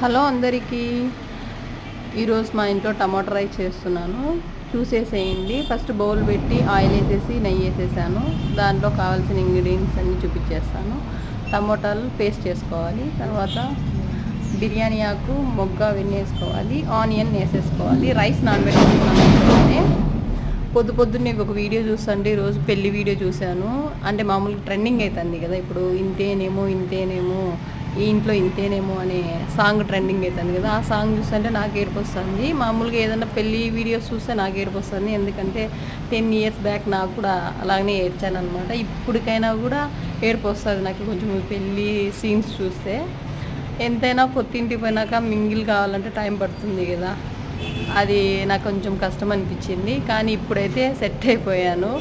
Hello అందరికీ. ఈరోజు మా ఇంట్లో టమాటో రైస్ చేస్తున్నాను. చూసేసేయండి. ఫస్ట్ బౌల్ పెట్టి ఆయిల్ వేసేసి నెయ్యి వేసేసాను. దాంట్లో కావాల్సిన ఇంగ్రీడియంట్స్ అన్నీ చూపించేస్తాను. టమోటాలు పేస్ట్ చేసుకోవాలి. తర్వాత బిర్యానీ ఆకు మొగ్గ అవన్నీ వేసుకోవాలి. ఆనియన్ వేసేసుకోవాలి. రైస్ నానబెట్టుకున్నాను పొద్దు పొద్దున్నే ఒక వీడియో చూస్తుంటే ఈరోజు పెళ్ళి వీడియో చూశాను. అంటే మామూలుగా ట్రెండింగ్ అవుతుంది కదా. ఇప్పుడు ఇంతేనేమో ఇంతేనేమో ఈ ఇంట్లో ఇంతేనేమో అనే సాంగ్ ట్రెండింగ్ అవుతుంది కదా ఆ సాంగ్ చూస్తుంటే నాకు ఏడుపు వస్తుంది మామూలుగా ఏదైనా పెళ్ళి వీడియోస్ చూస్తే నాకు ఏడుపు వస్తుంది ఎందుకంటే టెన్ ఇయర్స్ బ్యాక్ నాకు కూడా అలాగనే ఏడ్చాను అనమాట ఇప్పటికైనా కూడా ఏడుపు వస్తుంది నాకు కొంచెం పెళ్ళి సీన్స్ చూస్తే. ఎంతైనా కొత్త ఇంటికి పోయినాక మింగిల్ కావాలంటే టైం పడుతుంది కదా. అది నాకు కొంచెం కష్టం అనిపించింది. కానీ ఇప్పుడైతే సెట్ అయిపోయాను.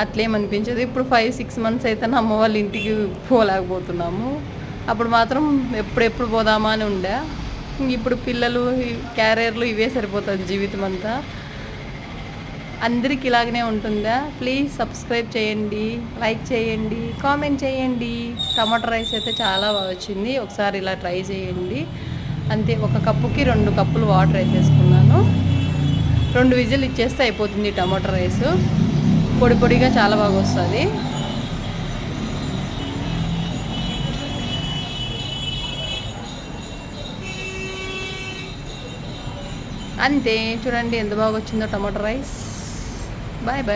అట్లేమనిపించదు ఇప్పుడు ఫైవ్ సిక్స్ మంత్స్ అయితే నా అమ్మ వాళ్ళ ఇంటికి పోలేకపోతున్నాము. అప్పుడు మాత్రం ఎప్పుడెప్పుడు పోదామా అని ఉండే. ఇప్పుడు పిల్లలు క్యారియర్లు ఇవే సరిపోతుంది జీవితం అంతా. అందరికి ఇలాగనే ఉంటుందా? ప్లీజ్ సబ్స్క్రైబ్ చేయండి లైక్ చేయండి కామెంట్ చేయండి. టమాటో రైస్ అయితే చాలా బాగా వచ్చింది. ఒకసారి ఇలా ట్రై చేయండి. అంతే ఒక కప్పుకి రెండు కప్పులు వాటర్ వేసేసుకున్నాను. రెండు విజిల్ ఇచ్చేస్తే అయిపోతుంది టమాటో రైస్. పొడి పొడిగా చాలా బాగా వస్తుంది. అంతే చూడండి ఎంత బాగా వచ్చిందో టమాటో రైస్. Bye bye.